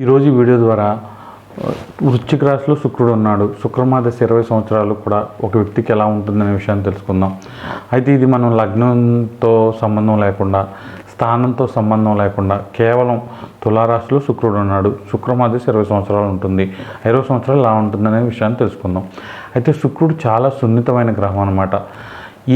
ఈరోజు వీడియో ద్వారా వృశ్చిక రాశిలో శుక్రుడు ఉన్నాడు. శుక్రమాదశ ఇరవై సంవత్సరాలు కూడా ఒక వ్యక్తికి ఎలా ఉంటుందనే విషయాన్ని తెలుసుకుందాం. అయితే ఇది మనం లగ్నంతో సంబంధం లేకుండా స్థానంతో సంబంధం లేకుండా కేవలం తులారాశిలో శుక్రుడు ఉన్నాడు. శుక్రమాదశ ఇరవై సంవత్సరాలు ఉంటుంది. ఇరవై సంవత్సరాలు ఎలా ఉంటుందనే విషయాన్ని తెలుసుకుందాం. అయితే శుక్రుడు చాలా సున్నితమైన గ్రహం అనమాట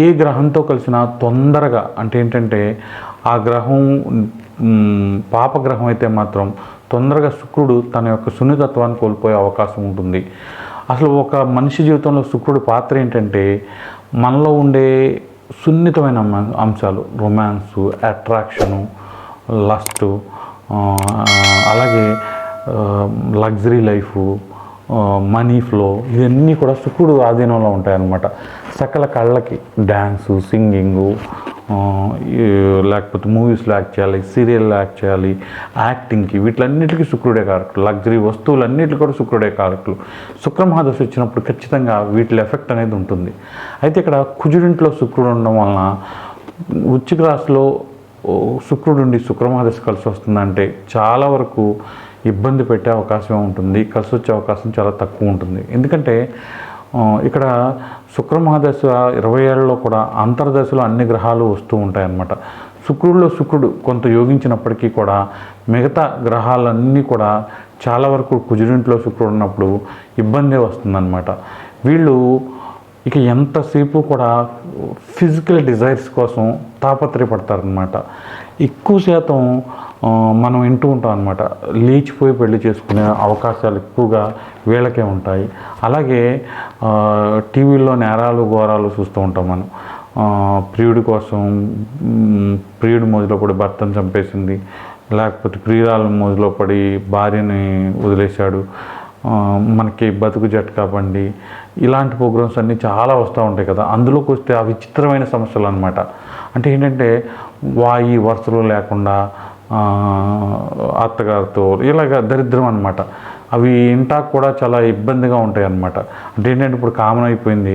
ఏ గ్రహంతో కలిసినా తొందరగా అంటే ఏంటంటే ఆ గ్రహం పాపగ్రహం అయితే మాత్రం తొందరగా శుక్రుడు తన యొక్క సున్నితత్వాన్ని కోల్పోయే అవకాశం ఉంటుంది. అసలు ఒక మనిషి జీవితంలో శుక్రుడు పాత్ర ఏంటంటే మనలో ఉండే సున్నితమైన అంశాలు రొమాన్సు అట్రాక్షను లస్ట్ అలాగే లగ్జరీ లైఫ్ మనీ ఫ్లో ఇవన్నీ కూడా శుక్రుడు ఆధీనంలో ఉంటాయన్నమాట. సకల కళ్ళకి డ్యాన్సు సింగింగు లేకపోతే మూవీస్లో యాక్ట్ చేయాలి సీరియల్లో యాక్ట్ చేయాలి యాక్టింగ్కి వీటిలన్నిటికీ శుక్రుడే కారకులు. లగ్జరీ వస్తువులన్నిటికీ కూడా శుక్రుడే కారకులు. శుక్రమహాదశ వచ్చినప్పుడు ఖచ్చితంగా వీటి ఎఫెక్ట్ అనేది ఉంటుంది. అయితే ఇక్కడ కుజుడింట్లో శుక్రుడు ఉండడం వలన వృశ్చిక రాశిలో శుక్రుడు ఉండి శుక్రమహాదశ కలిసి వస్తుందంటే చాలా వరకు ఇబ్బంది పెట్టే అవకాశం ఉంటుంది. కలిసి వచ్చే అవకాశం చాలా తక్కువ ఉంటుంది. ఎందుకంటే ఇక్కడ శుక్రమహాదశ ఇరవై ఏళ్ళలో కూడా అంతర్దశలో అన్ని గ్రహాలు వస్తూ ఉంటాయన్నమాట. శుక్రుడిలో శుక్రుడు కొంత యోగించినప్పటికీ కూడా మిగతా గ్రహాలన్నీ కూడా చాలా వరకు కుజుడింట్లో శుక్రుడు ఉన్నప్పుడు ఇబ్బందే వస్తుందన్నమాట. వీళ్ళు ఇక ఎంతసేపు కూడా ఫిజికల్ డిజైర్స్ కోసం తాపత్రయపడతారనమాట ఎక్కువ శాతం మనం వింటూ ఉంటాం అనమాట లేచిపోయి పెళ్ళి చేసుకునే అవకాశాలు ఎక్కువగా వీళ్ళకే ఉంటాయి. అలాగే టీవీలో టీవీల్లో నేరాలు ఘోరాలు చూస్తూ ఉంటాం మనం. ప్రియుడి కోసం ప్రియుడి మోజులో పడి భర్తను చంపేసింది లేకపోతే ప్రియురాల మోజులో పడి భార్యని వదిలేశాడు మనకి బతుకు జట్కా బండి ఇలాంటి ప్రోగ్రామ్స్ అన్నీ చాలా వస్తూ ఉంటాయి కదా. అందులోకి వస్తే ఆ విచిత్రమైన సమస్యలు అనమాట అంటే ఏంటంటే వాయి వరుసలు లేకుండా అత్తగారితో ఇలాగ దరిద్రం అనమాట అవి ఇంటా కూడా చాలా ఇబ్బందిగా ఉంటాయి అన్నమాట. అంటే ఏంటంటే ఇప్పుడు కామన్ అయిపోయింది.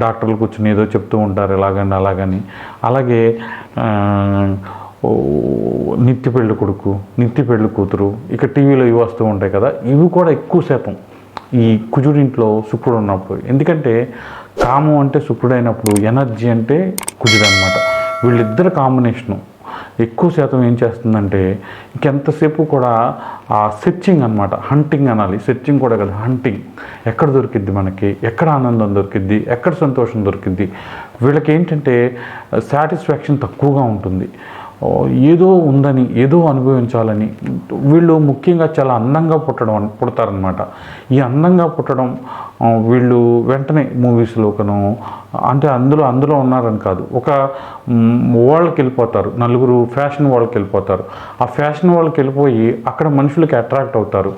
డాక్టర్లు కూర్చొని ఏదో చెప్తూ ఉంటారు ఇలాగని అలాగని. అలాగే నిత్య పెళ్ళి కొడుకు నిత్య పెళ్ళి కూతురు ఇక టీవీలో ఇవి వస్తూ ఉంటాయి కదా ఇవి కూడా ఎక్కువ శాతం ఈ కుజుడింట్లో శుక్రుడు ఉన్నప్పుడు. ఎందుకంటే కామం అంటే శుక్రుడు అయినప్పుడు ఎనర్జీ అంటే కుజుడు అనమాట వీళ్ళిద్దరు కాంబినేషను. ఎక్కువ శాతం ఏం చేస్తుందంటే ఇంకెంతసేపు కూడా ఆ సెర్చింగ్ అనమాట హంటింగ్ అనాలి. సెర్చింగ్ కూడా కదా హంటింగ్. ఎక్కడ దొరికిద్ది మనకి? ఎక్కడ ఆనందం దొరికిద్ది? ఎక్కడ సంతోషం దొరికిద్ది? వీళ్ళకి ఏంటంటే సాటిస్ఫాక్షన్ తక్కువగా ఉంటుంది. ఏదో ఉందని ఏదో అనుభవించాలని. వీళ్ళు ముఖ్యంగా చాలా అందంగా పుట్టడం పుడతారనమాట ఈ అందంగా పుట్టడం వీళ్ళు వెంటనే మూవీస్లోకను అంటే అందులో అందులో ఉన్నారని కాదు. ఒక వాళ్ళకి వెళ్ళిపోతారు నలుగురు ఫ్యాషన్ వాళ్ళకి వెళ్ళిపోతారు ఆ ఫ్యాషన్ వాళ్ళకి వెళ్ళిపోయి అక్కడ మనుషులకి అట్రాక్ట్ అవుతారు.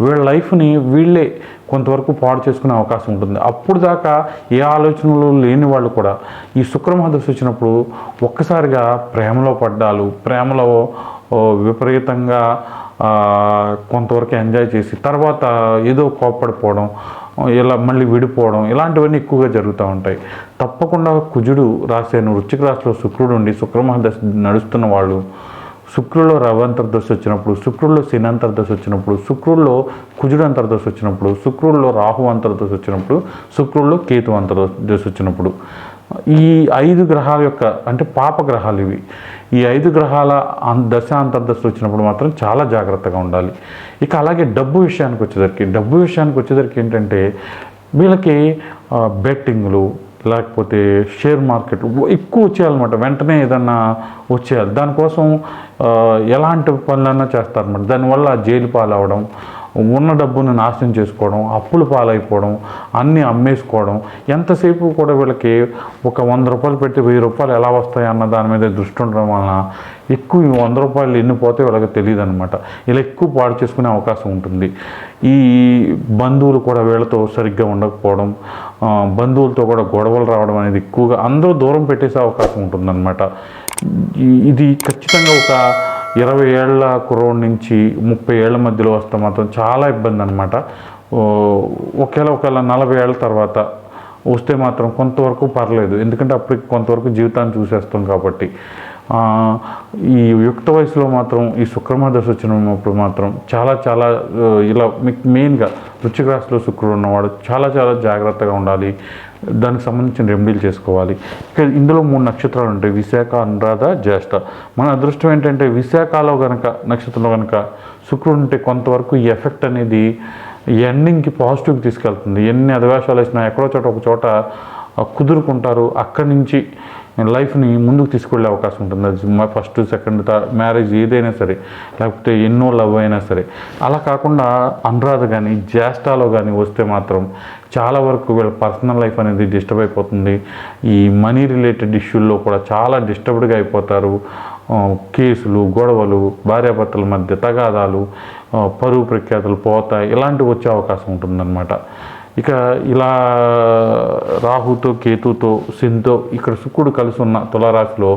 వీళ్ళ లైఫ్ని వీళ్ళే కొంతవరకు పాడు చేసుకునే అవకాశం ఉంటుంది. అప్పుడు దాకా ఏ ఆలోచనలు లేని వాళ్ళు కూడా ఈ శుక్రమహదశ వచ్చినప్పుడు ఒక్కసారిగా ప్రేమలో పడ్డాలు ప్రేమలో విపరీతంగా కొంతవరకు ఎంజాయ్ చేసి తర్వాత ఏదో కోప్పడిపోవడం ఇలా మళ్ళీ విడిపోవడం ఇలాంటివన్నీ ఎక్కువగా జరుగుతూ ఉంటాయి. తప్పకుండా కుజుడు రాసే వృచ్చిక రాశిలో శుక్రుడు ఉండి శుక్రమహదశ నడుస్తున్న వాళ్ళు శుక్రుల్లో రవి అంతర్దశ వచ్చినప్పుడు శుక్రుల్లో శని అంతర్దశ వచ్చినప్పుడు శుక్రుల్లో కుజుడు అంతర్దశ వచ్చినప్పుడు శుక్రుల్లో రాహు అంతర్దశ వచ్చినప్పుడు శుక్రుల్లో కేతు అంతర్దశ వచ్చినప్పుడు. ఈ ఐదు గ్రహాల యొక్క అంటే పాప గ్రహాలు ఇవి. ఈ ఐదు గ్రహాల దశ అంతర్దశ వచ్చినప్పుడు మాత్రం చాలా జాగ్రత్తగా ఉండాలి. ఇక అలాగే డబ్బు విషయానికి వచ్చేసరికి డబ్బు విషయానికి వచ్చేసరికి ఏంటంటే వీళ్ళకి బెట్టింగ్లు లేకపోతే షేర్ మార్కెట్ ఎక్కువ వచ్చేయాలన్నమాట. వెంటనే ఏదన్నా వచ్చేయాలి. దానికోసం ఎలాంటి పనులన్నా చేస్తారన్నమాట. దానివల్ల జైలు పాలవడం ఉన్న డబ్బును నాశనం చేసుకోవడం అప్పులు పాలైపోవడం అన్నీ అమ్మేసుకోవడం ఎంతసేపు కూడా వీళ్ళకి ఒక వంద రూపాయలు పెట్టి వెయ్యి రూపాయలు ఎలా వస్తాయి అన్న దాని మీద దృష్టి ఉండడం వలన ఎక్కువ వంద రూపాయలు ఎన్ని పోతే వీళ్ళకి తెలియదు అనమాట ఇలా ఎక్కువ పాడు చేసుకునే అవకాశం ఉంటుంది. ఈ బంధువులు కూడా వీళ్ళతో సరిగ్గా ఉండకపోవడం బంధువులతో కూడా గొడవలు రావడం అనేది ఎక్కువగా అందరూ దూరం పెట్టేసే అవకాశం ఉంటుందన్నమాట. ఇది ఖచ్చితంగా ఒక ఇరవై ఏళ్ళ క్రోడ్ నుంచి ముప్పై ఏళ్ళ మధ్యలో వస్తే మాత్రం చాలా ఇబ్బంది అనమాట ఒకవేళ ఒకవేళ నలభై ఏళ్ళ తర్వాత వస్తే మాత్రం కొంతవరకు పర్లేదు. ఎందుకంటే అప్పటికి కొంతవరకు జీవితాన్ని చూసేస్తాం కాబట్టి. ఈ యుక్త వయసులో మాత్రం ఈ శుక్రమ దశ వచ్చినప్పుడు మాత్రం చాలా చాలా ఇలా మీకు మెయిన్గా వృచ్చిక రాశిలో శుక్రుడు ఉన్నవాడు చాలా చాలా జాగ్రత్తగా ఉండాలి. దానికి సంబంధించిన రెమెడీలు చేసుకోవాలి. ఇక ఇందులో మూడు నక్షత్రాలు ఉంటాయి. విశాఖ అనురాధ జ్యేష్ఠ. మన అదృష్టం ఏంటంటే విశాఖలో కనుక నక్షత్రంలో కనుక శుక్రుడు ఉంటే కొంతవరకు ఈ ఎఫెక్ట్ అనేది ఎండింగ్కి పాజిటివ్కి తీసుకెళ్తుంది. ఎన్ని అధివేశాలు వేసినా ఎక్కడో చోట ఒక చోట కుదురుకుంటారు. అక్కడి నుంచి లైఫ్ని ముందుకు తీసుకెళ్ళే అవకాశం ఉంటుంది. అది ఫస్ట్ సెకండ్ మ్యారేజ్ ఏదైనా సరే లేకపోతే ఎన్నో లవ్ అయినా సరే. అలా కాకుండా అనురాధ కానీ జ్యేష్ఠాలో కానీ వస్తే మాత్రం చాలా వరకు వీళ్ళ పర్సనల్ లైఫ్ అనేది డిస్టర్బ్ అయిపోతుంది. ఈ మనీ రిలేటెడ్ ఇష్యూల్లో కూడా చాలా డిస్టర్బ్డ్గా అయిపోతారు. కేసులు గొడవలు భార్యాభర్తల మధ్య తగాదాలు పరువు ప్రఖ్యాతులు పోతాయి. ఇలాంటివి వచ్చే అవకాశం ఉంటుందన్నమాట. ఇక ఇలా రాహుతో కేతుతో సింధుతో ఇక్కడ శుక్రుడు కలిసి ఉన్న తులారాశిలో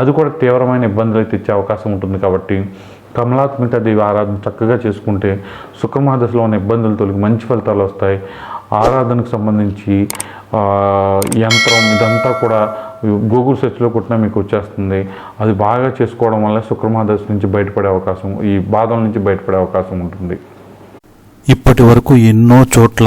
అది కూడా తీవ్రమైన ఇబ్బందులు తెచ్చే అవకాశం ఉంటుంది కాబట్టి కమలాత్మిక దేవి ఆరాధన చక్కగా చేసుకుంటే సుఖమహాదశలో ఉన్న ఇబ్బందులు తొలగి మంచి ఫలితాలు వస్తాయి. ఆరాధనకు సంబంధించి యంత్రం ఇదంతా కూడా గూగుల్ సెర్చ్లో కొట్టినా మీకు వచ్చేస్తుంది. అది బాగా చేసుకోవడం వల్ల శుక్రమహాదశ నుంచి బయటపడే అవకాశం ఈ బాధల నుంచి బయటపడే అవకాశం ఉంటుంది. ఇప్పటి వరకు ఎన్నో చోట్ల